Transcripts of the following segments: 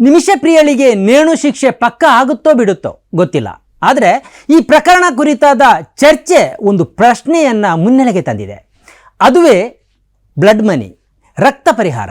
ನಿಮಿಷ ಪ್ರಿಯಳಿಗೆ ನೇಣು ಶಿಕ್ಷೆ ಪಕ್ಕ ಆಗುತ್ತೋ ಬಿಡುತ್ತೋ ಗೊತ್ತಿಲ್ಲ. ಆದರೆ ಈ ಪ್ರಕರಣ ಕುರಿತಾದ ಚರ್ಚೆ ಒಂದು ಪ್ರಶ್ನೆಯನ್ನು ಮುನ್ನೆಲೆಗೆ ತಂದಿದೆ. ಅದುವೇ ಬ್ಲಡ್ ಮನಿ, ರಕ್ತ ಪರಿಹಾರ.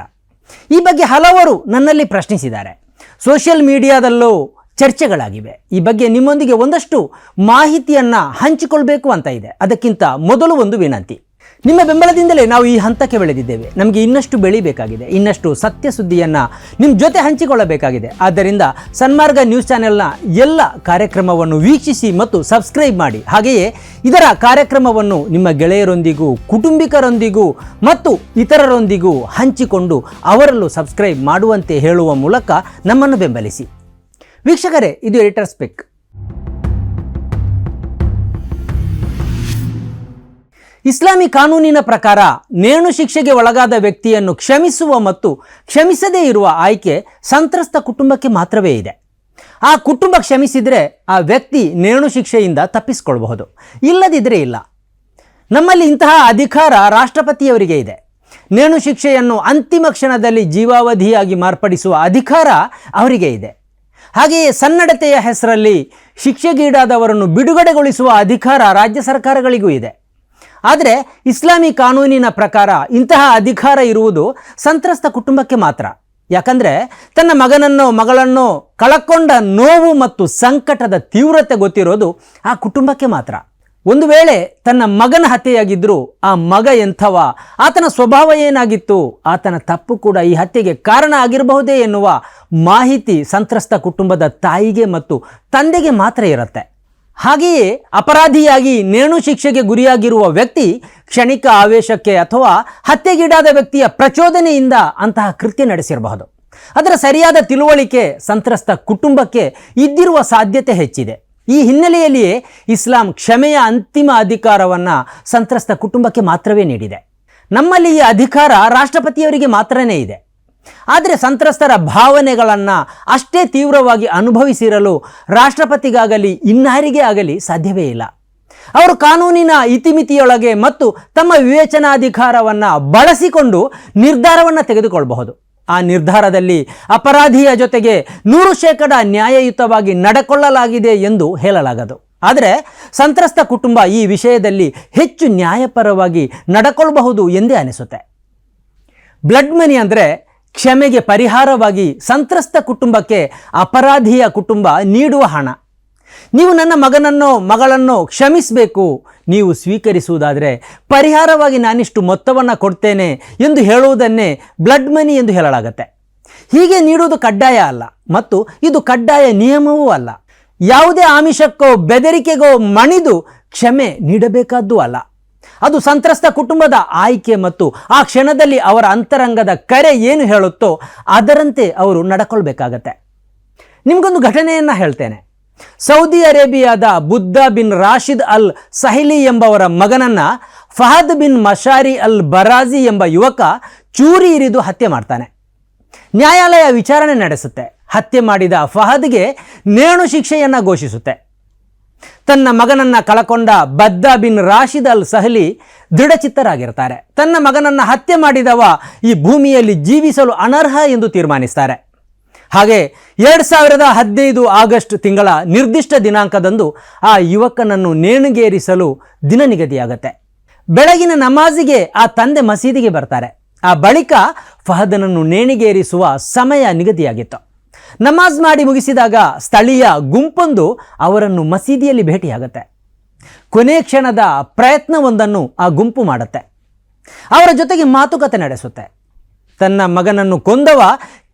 ಈ ಬಗ್ಗೆ ಹಲವರು ನನ್ನಲ್ಲಿ ಪ್ರಶ್ನಿಸಿದ್ದಾರೆ. ಸೋಷಿಯಲ್ ಮೀಡಿಯಾದಲ್ಲೂ ಚರ್ಚೆಗಳಾಗಿವೆ. ಈ ಬಗ್ಗೆ ನಿಮ್ಮೊಂದಿಗೆ ಒಂದಷ್ಟು ಮಾಹಿತಿಯನ್ನು ಹಂಚಿಕೊಳ್ಬೇಕು ಅಂತ ಇದೆ. ಅದಕ್ಕಿಂತ ಮೊದಲು ಒಂದು ವಿನಂತಿ. ನಿಮ್ಮ ಬೆಂಬಲದಿಂದಲೇ ನಾವು ಈ ಹಂತಕ್ಕೆ ಬೆಳೆದಿದ್ದೇವೆ. ನಮಗೆ ಇನ್ನಷ್ಟು ಬೆಳಿಬೇಕಾಗಿದೆ ಇನ್ನಷ್ಟು ಸತ್ಯ ಸುದ್ದಿಯನ್ನು ನಿಮ್ಮ ಜೊತೆ ಹಂಚಿಕೊಳ್ಳಬೇಕಾಗಿದೆ. ಆದ್ದರಿಂದ ಸನ್ಮಾರ್ಗ ನ್ಯೂಸ್ ಚಾನೆಲ್ನ ಎಲ್ಲ ಕಾರ್ಯಕ್ರಮವನ್ನು ವೀಕ್ಷಿಸಿ ಮತ್ತು ಸಬ್ಸ್ಕ್ರೈಬ್ ಮಾಡಿ. ಹಾಗೆಯೇ ಇದರ ಕಾರ್ಯಕ್ರಮವನ್ನು ನಿಮ್ಮ ಗೆಳೆಯರೊಂದಿಗೂ, ಕುಟುಂಬಿಕರೊಂದಿಗೂ ಮತ್ತು ಇತರರೊಂದಿಗೂ ಹಂಚಿಕೊಂಡು ಅವರಲ್ಲೂ ಸಬ್ಸ್ಕ್ರೈಬ್ ಮಾಡುವಂತೆ ಹೇಳುವ ಮೂಲಕ ನಮ್ಮನ್ನು ಬೆಂಬಲಿಸಿ. ವೀಕ್ಷಕರೇ, ಇದು ಎಡಿಟರ್ ಸ್ಪೆಕ್ ಇಸ್ಲಾಮಿ ಕಾನೂನಿನ ಪ್ರಕಾರ ನೇಣು ಶಿಕ್ಷೆಗೆ ಒಳಗಾದ ವ್ಯಕ್ತಿಯನ್ನು ಕ್ಷಮಿಸುವ ಮತ್ತು ಕ್ಷಮಿಸದೇ ಇರುವ ಆಯ್ಕೆ ಸಂತ್ರಸ್ತ ಕುಟುಂಬಕ್ಕೆ ಮಾತ್ರವೇ ಇದೆ. ಆ ಕುಟುಂಬ ಕ್ಷಮಿಸಿದರೆ ಆ ವ್ಯಕ್ತಿ ನೇಣು ಶಿಕ್ಷೆಯಿಂದ ತಪ್ಪಿಸಿಕೊಳ್ಬಹುದು ಇಲ್ಲದಿದ್ದರೆ ಇಲ್ಲ. ನಮ್ಮಲ್ಲಿ ಇಂತಹ ಅಧಿಕಾರ ರಾಷ್ಟ್ರಪತಿಯವರಿಗೆ ಇದೆ. ನೇಣು ಶಿಕ್ಷೆಯನ್ನು ಅಂತಿಮ ಕ್ಷಣದಲ್ಲಿ ಜೀವಾವಧಿಯಾಗಿ ಮಾರ್ಪಡಿಸುವ ಅಧಿಕಾರ ಅವರಿಗೆ ಇದೆ. ಹಾಗೆಯೇ ಸನ್ನಡತೆಯ ಹೆಸರಲ್ಲಿ ಶಿಕ್ಷೆಗೀಡಾದವರನ್ನು ಬಿಡುಗಡೆಗೊಳಿಸುವ ಅಧಿಕಾರ ರಾಜ್ಯ ಸರ್ಕಾರಗಳಿಗೂ ಇದೆ. ಆದರೆ ಇಸ್ಲಾಮಿ ಕಾನೂನಿನ ಪ್ರಕಾರ ಇಂತಹ ಅಧಿಕಾರ ಇರುವುದು ಸಂತ್ರಸ್ತ ಕುಟುಂಬಕ್ಕೆ ಮಾತ್ರ. ಯಾಕಂದರೆ ತನ್ನ ಮಗನನ್ನೋ ಮಗಳನ್ನೋ ಕಳಕೊಂಡ ನೋವು ಮತ್ತು ಸಂಕಟದ ತೀವ್ರತೆ ಗೊತ್ತಿರೋದು ಆ ಕುಟುಂಬಕ್ಕೆ ಮಾತ್ರ. ಒಂದು ವೇಳೆ ತನ್ನ ಮಗನ ಹತ್ಯೆಯಾಗಿದ್ದರೂ ಆ ಮಗ ಎಂಥವ, ಆತನ ಸ್ವಭಾವ ಏನಾಗಿತ್ತು, ಆತನ ತಪ್ಪು ಕೂಡ ಈ ಹತ್ಯೆಗೆ ಕಾರಣ ಆಗಿರಬಹುದೇ ಎನ್ನುವ ಮಾಹಿತಿ ಸಂತ್ರಸ್ತ ಕುಟುಂಬದ ತಾಯಿಗೆ ಮತ್ತು ತಂದೆಗೆ ಮಾತ್ರ ಇರುತ್ತೆ. ಹಾಗೆಯೇ ಅಪರಾಧಿಯಾಗಿ ನೇಣು ಶಿಕ್ಷೆಗೆ ಗುರಿಯಾಗಿರುವ ವ್ಯಕ್ತಿ ಕ್ಷಣಿಕ ಆವೇಶಕ್ಕೆ ಅಥವಾ ಹತ್ಯೆಗೀಡಾದ ವ್ಯಕ್ತಿಯ ಪ್ರಚೋದನೆಯಿಂದ ಅಂತಹ ಕೃತ್ಯ ನಡೆಸಿರಬಹುದು. ಅದರ ಸರಿಯಾದ ತಿಳುವಳಿಕೆ ಸಂತ್ರಸ್ತ ಕುಟುಂಬಕ್ಕೆ ಇದ್ದಿರುವ ಸಾಧ್ಯತೆ ಹೆಚ್ಚಿದೆ. ಈ ಹಿನ್ನೆಲೆಯಲ್ಲಿಯೇ ಇಸ್ಲಾಂ ಕ್ಷಮೆಯ ಅಂತಿಮ ಅಧಿಕಾರವನ್ನು ಸಂತ್ರಸ್ತ ಕುಟುಂಬಕ್ಕೆ ಮಾತ್ರವೇ ನೀಡಿದೆ. ನಮ್ಮಲ್ಲಿ ಈ ಅಧಿಕಾರ ರಾಷ್ಟ್ರಪತಿಯವರಿಗೆ ಮಾತ್ರನೇ ಇದೆ. ಆದರೆ ಸಂತ್ರಸ್ತರ ಭಾವನೆಗಳನ್ನು ಅಷ್ಟೇ ತೀವ್ರವಾಗಿ ಅನುಭವಿಸಿರಲು ರಾಷ್ಟ್ರಪತಿಗಾಗಲಿ ಇನ್ನಾರಿಗೆ ಆಗಲಿ ಸಾಧ್ಯವೇ ಇಲ್ಲ. ಅವರು ಕಾನೂನಿನ ಇತಿಮಿತಿಯೊಳಗೆ ಮತ್ತು ತಮ್ಮ ವಿವೇಚನಾಧಿಕಾರವನ್ನು ಬಳಸಿಕೊಂಡು ನಿರ್ಧಾರವನ್ನು ತೆಗೆದುಕೊಳ್ಳಬಹುದು ಆ ನಿರ್ಧಾರದಲ್ಲಿ ಅಪರಾಧಿಯ ಜೊತೆಗೆ ನೂರು ಶೇಕಡ ನ್ಯಾಯಯುತವಾಗಿ ನಡೆಕೊಳ್ಳಲಾಗಿದೆ ಎಂದು ಹೇಳಲಾಗದು. ಆದರೆ ಸಂತ್ರಸ್ತ ಕುಟುಂಬ ಈ ವಿಷಯದಲ್ಲಿ ಹೆಚ್ಚು ನ್ಯಾಯಪರವಾಗಿ ನಡೆಕೊಳ್ಳಬಹುದು ಎಂದೇ ಅನಿಸುತ್ತೆ. ಬ್ಲಡ್ ಮನಿ ಅಂದರೆ ಕ್ಷಮೆಗೆ ಪರಿಹಾರವಾಗಿ ಸಂತ್ರಸ್ತ ಕುಟುಂಬಕ್ಕೆ ಅಪರಾಧಿಯ ಕುಟುಂಬ ನೀಡುವ ಹಣ. ನೀವು ನನ್ನ ಮಗನನ್ನೋ ಮಗಳನ್ನು ಕ್ಷಮಿಸಬೇಕು. ನೀವು ಸ್ವೀಕರಿಸುವುದಾದರೆ ಪರಿಹಾರವಾಗಿ ನಾನಿಷ್ಟು ಮೊತ್ತವನ್ನು ಕೊಡ್ತೇನೆ ಎಂದು ಹೇಳುವುದನ್ನೇ ಬ್ಲಡ್ ಮನಿ ಎಂದು ಹೇಳಲಾಗತ್ತೆ. ಹೀಗೆ ನೀಡುವುದು ಕಡ್ಡಾಯ ಅಲ್ಲ ಮತ್ತು ಇದು ಕಡ್ಡಾಯ ನಿಯಮವೂ ಅಲ್ಲ. ಯಾವುದೇ ಆಮಿಷಕ್ಕೋ ಬೆದರಿಕೆಗೋ ಮಣಿದು ಕ್ಷಮೆ ನೀಡಬೇಕಾದ್ದೂ ಅಲ್ಲ. ಅದು ಸಂತ್ರಸ್ತ ಕುಟುಂಬದ ಆಯ್ಕೆ ಮತ್ತು ಆ ಕ್ಷಣದಲ್ಲಿ ಅವರ ಅಂತರಂಗದ ಕರೆ ಏನು ಹೇಳುತ್ತೋ ಅದರಂತೆ ಅವರು ನಡ್ಕೊಳ್ಬೇಕಾಗತ್ತೆ. ನಿಮಗೊಂದು ಘಟನೆಯನ್ನು ಹೇಳ್ತೇನೆ. ಸೌದಿ ಅರೇಬಿಯಾದ ಬುದ್ಧ ಬಿನ್ ರಾಶಿದ್ ಅಲ್ ಸಹಿಲಿ ಎಂಬವರ ಮಗನನ್ನ ಫಹದ್ ಬಿನ್ ಮಶಾರಿ ಅಲ್ ಬರಾಜಿ ಎಂಬ ಯುವಕ ಚೂರಿ ಇರಿದು ಹತ್ಯೆ ಮಾಡ್ತಾನೆ. ನ್ಯಾಯಾಲಯ ವಿಚಾರಣೆ ನಡೆಸುತ್ತೆ. ಹತ್ಯೆ ಮಾಡಿದ ಫಹದ್ಗೆ ನೇಣು ಶಿಕ್ಷೆಯನ್ನು ಘೋಷಿಸುತ್ತೆ. ತನ್ನ ಮಗನನ್ನ ಕಳಕೊಂಡ ಬದ್ದ ಬಿನ್ ರಾಶಿದ್ ಅಲ್ ಸಹಲಿ ದೃಢಚಿತ್ತರಾಗಿರ್ತಾರೆ. ತನ್ನ ಮಗನನ್ನ ಹತ್ಯೆ ಮಾಡಿದವ ಈ ಭೂಮಿಯಲ್ಲಿ ಜೀವಿಸಲು ಅನರ್ಹ ಎಂದು ತೀರ್ಮಾನಿಸ್ತಾರೆ. ಹಾಗೆ ಎರಡು ಸಾವಿರದ ಹದಿನೈದು ಆಗಸ್ಟ್ ತಿಂಗಳ ನಿರ್ದಿಷ್ಟ ದಿನಾಂಕದಂದು ಆ ಯುವಕನನ್ನು ನೇಣುಗೇರಿಸಲು ದಿನ ನಿಗದಿಯಾಗತ್ತೆ. ಬೆಳಗಿನ ನಮಾಜಿಗೆ ಆ ತಂದೆ ಮಸೀದಿಗೆ ಬರ್ತಾರೆ. ಆ ಬಳಿಕ ಫಹದನನ್ನು ನೇಣಿಗೇರಿಸುವ ಸಮಯ ನಿಗದಿಯಾಗಿತ್ತು. ನಮಾಜ್ ಮಾಡಿ ಮುಗಿಸಿದಾಗ ಸ್ಥಳೀಯ ಗುಂಪೊಂದು ಅವರನ್ನು ಮಸೀದಿಯಲ್ಲಿ ಭೇಟಿಯಾಗುತ್ತೆ. ಕೊನೆ ಕ್ಷಣದ ಪ್ರಯತ್ನವೊಂದನ್ನು ಆ ಗುಂಪು ಮಾಡುತ್ತೆ. ಅವರ ಜೊತೆಗೆ ಮಾತುಕತೆ ನಡೆಸುತ್ತೆ. ತನ್ನ ಮಗನನ್ನು ಕೊಂದವ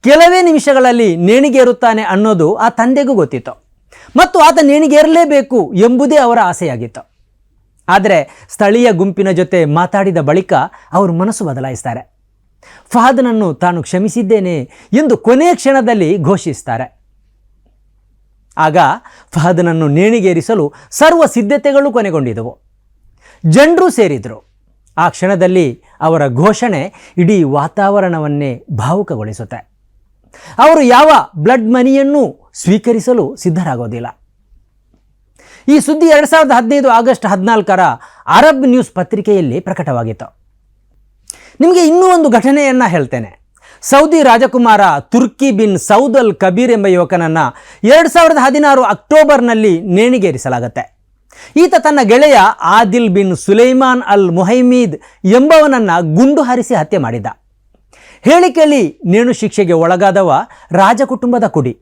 ಕೆಲವೇ ನಿಮಿಷಗಳಲ್ಲಿ ನೇಣಿಗೇರುತ್ತಾನೆ ಅನ್ನೋದು ಆ ತಂದೆಗೂ ಗೊತ್ತಿತ್ತು. ಮತ್ತು ಆತ ನೇಣಿಗೇರಲೇಬೇಕು ಎಂಬುದೇ ಅವರ ಆಸೆಯಾಗಿತ್ತು. ಆದರೆ ಸ್ಥಳೀಯ ಗುಂಪಿನ ಜೊತೆ ಮಾತಾಡಿದ ಬಳಿಕ ಅವರು ಮನಸ್ಸು ಬದಲಾಯಿಸ್ತಾರೆ. ಫಹದ್ನನ್ನು ತಾನು ಕ್ಷಮಿಸಿದ್ದೇನೆ ಎಂದು ಕೊನೆಯ ಕ್ಷಣದಲ್ಲಿ ಘೋಷಿಸ್ತಾರೆ. ಆಗ ಫಹದ್ನನ್ನು ನೇಣಿಗೇರಿಸಲು ಸರ್ವ ಸಿದ್ಧತೆಗಳು ಕೊನೆಗೊಂಡಿದ್ದವು ಜನರು ಸೇರಿದರು. ಆ ಕ್ಷಣದಲ್ಲಿ ಅವರ ಘೋಷಣೆ ಇಡೀ ವಾತಾವರಣವನ್ನೇ ಭಾವುಕಗೊಳಿಸುತ್ತೆ. ಅವರು ಯಾವ ಬ್ಲಡ್ ಮನಿಯನ್ನು ಸ್ವೀಕರಿಸಲು ಸಿದ್ಧರಾಗೋದಿಲ್ಲ. ಈ ಸುದ್ದಿ ಎರಡು ಸಾವಿರದ ಹದಿನೈದು ಆಗಸ್ಟ್ ಹದಿನಾಲ್ಕರ ಅರಬ್ ನ್ಯೂಸ್ ಪತ್ರಿಕೆಯಲ್ಲಿ ಪ್ರಕಟವಾಗಿತ್ತು. ನಿಮಗೆ ಇನ್ನೂ ಒಂದು ಘಟನೆಯನ್ನು ಹೇಳ್ತೇನೆ. ಸೌದಿ ರಾಜಕುಮಾರ Turki bin Saud al Kabeer ಎಂಬ ಯುವಕನನ್ನು ಎರಡು ಸಾವಿರದ ಹದಿನಾರು ಅಕ್ಟೋಬರ್ನಲ್ಲಿ ನೇಣಿಗೇರಿಸಲಾಗತ್ತೆ. ಈತ ತನ್ನ ಗೆಳೆಯ ಆದಿಲ್ ಬಿನ್ ಸುಲೈಮಾನ್ ಅಲ್ ಮುಹೈಮೀದ್ ಎಂಬವನನ್ನು ಗುಂಡು ಹಾರಿಸಿ ಹತ್ಯೆ ಮಾಡಿದ್ದ. ಹೇಳಿ ಕೇಳಿ ನೇಣು ಶಿಕ್ಷೆಗೆ ಒಳಗಾದವ ರಾಜಕುಟುಂಬದ ಕುಡಿ.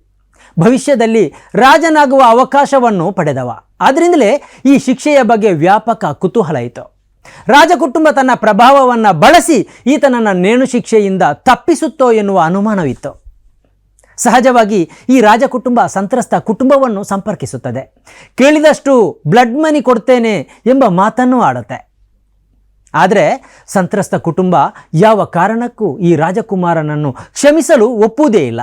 ಭವಿಷ್ಯದಲ್ಲಿ ರಾಜನಾಗುವ ಅವಕಾಶವನ್ನು ಪಡೆದವ. ಆದ್ದರಿಂದಲೇ ಈ ಶಿಕ್ಷೆಯ ಬಗ್ಗೆ ವ್ಯಾಪಕ ಕುತೂಹಲ ಇತ್ತು. ರಾಜಕುಟುಂಬ ತನ್ನ ಪ್ರಭಾವವನ್ನು ಬಳಸಿ ಈತನನ್ನು ನೇಣು ಶಿಕ್ಷೆಯಿಂದ ತಪ್ಪಿಸುತ್ತೋ ಎನ್ನುವ ಅನುಮಾನವಿತ್ತು. ಸಹಜವಾಗಿ ಈ ರಾಜಕುಟುಂಬ ಸಂತ್ರಸ್ತ ಕುಟುಂಬವನ್ನು ಸಂಪರ್ಕಿಸುತ್ತದೆ. ಕೇಳಿದಷ್ಟು ಬ್ಲಡ್ ಮನಿ ಕೊಡ್ತೇನೆ ಎಂಬ ಮಾತನ್ನು ಆಡುತ್ತೆ. ಆದರೆ ಸಂತ್ರಸ್ತ ಕುಟುಂಬ ಯಾವ ಕಾರಣಕ್ಕೂ ಈ ರಾಜಕುಮಾರನನ್ನು ಕ್ಷಮಿಸಲು ಒಪ್ಪುವುದೇ ಇಲ್ಲ.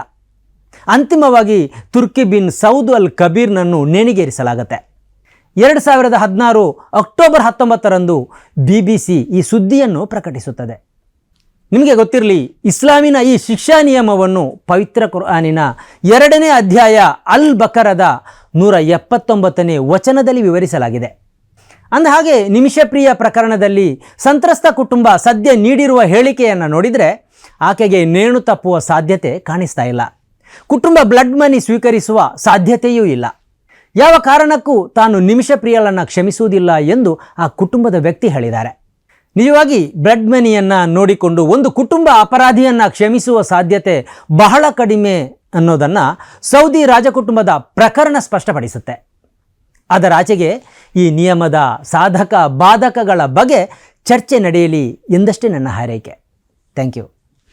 ಅಂತಿಮವಾಗಿ ತುರ್ಕಿ ಬಿನ್ ಸೌದ್ ಅಲ್ ಕಬೀರ್ನನ್ನು ನೇಣಿಗೇರಿಸಲಾಗುತ್ತೆ. ಎರಡು ಸಾವಿರದ ಹದಿನಾರು ಅಕ್ಟೋಬರ್ ಹತ್ತೊಂಬತ್ತರಂದು ಬಿ ಬಿ ಸಿ ಈ ಸುದ್ದಿಯನ್ನು ಪ್ರಕಟಿಸುತ್ತದೆ. ನಿಮಗೆ ಗೊತ್ತಿರಲಿ, ಇಸ್ಲಾಮಿನ ಈ ಶಿಕ್ಷಾ ನಿಯಮವನ್ನು ಪವಿತ್ರ ಕುರ್ಆನಿನ ಎರಡನೇ ಅಧ್ಯಾಯ ಅಲ್ ಬಕರದ ನೂರ ಎಪ್ಪತ್ತೊಂಬತ್ತನೇ ವಚನದಲ್ಲಿ ವಿವರಿಸಲಾಗಿದೆ. ಅಂದ ಹಾಗೆ ನಿಮಿಷಪ್ರಿಯ ಪ್ರಕರಣದಲ್ಲಿ ಸಂತ್ರಸ್ತ ಕುಟುಂಬ ಸದ್ಯ ನೀಡಿರುವ ಹೇಳಿಕೆಯನ್ನು ನೋಡಿದರೆ ಆಕೆಗೆ ನೇಣು ತಪ್ಪುವ ಸಾಧ್ಯತೆ ಕಾಣಿಸ್ತಾ ಇಲ್ಲ. ಕುಟುಂಬ ಬ್ಲಡ್ ಮನಿ ಸ್ವೀಕರಿಸುವ ಸಾಧ್ಯತೆಯೂ ಇಲ್ಲ. ಯಾವ ಕಾರಣಕ್ಕೂ ತಾನು ನಿಮಿಷ ಪ್ರಿಯಲನ್ನು ಕ್ಷಮಿಸುವುದಿಲ್ಲ ಎಂದು ಆ ಕುಟುಂಬದ ವ್ಯಕ್ತಿ ಹೇಳಿದ್ದಾರೆ. ನಿಜವಾಗಿ ಬ್ಲಡ್ ಮನಿಯನ್ನು ನೋಡಿಕೊಂಡು ಒಂದು ಕುಟುಂಬ ಅಪರಾಧಿಯನ್ನು ಕ್ಷಮಿಸುವ ಸಾಧ್ಯತೆ ಬಹಳ ಕಡಿಮೆ ಅನ್ನೋದನ್ನು ಸೌದಿ ರಾಜಕುಟುಂಬದ ಪ್ರಕರಣ ಸ್ಪಷ್ಟಪಡಿಸುತ್ತೆ. ಅದರಾಚೆಗೆ ಈ ನಿಯಮದ ಸಾಧಕ, ಬಾಧಕಗಳ ಬಗ್ಗೆ ಚರ್ಚೆ ನಡೆಯಲಿ ಎಂದಷ್ಟೇ ನನ್ನ ಹಾರೈಕೆ. Thank you.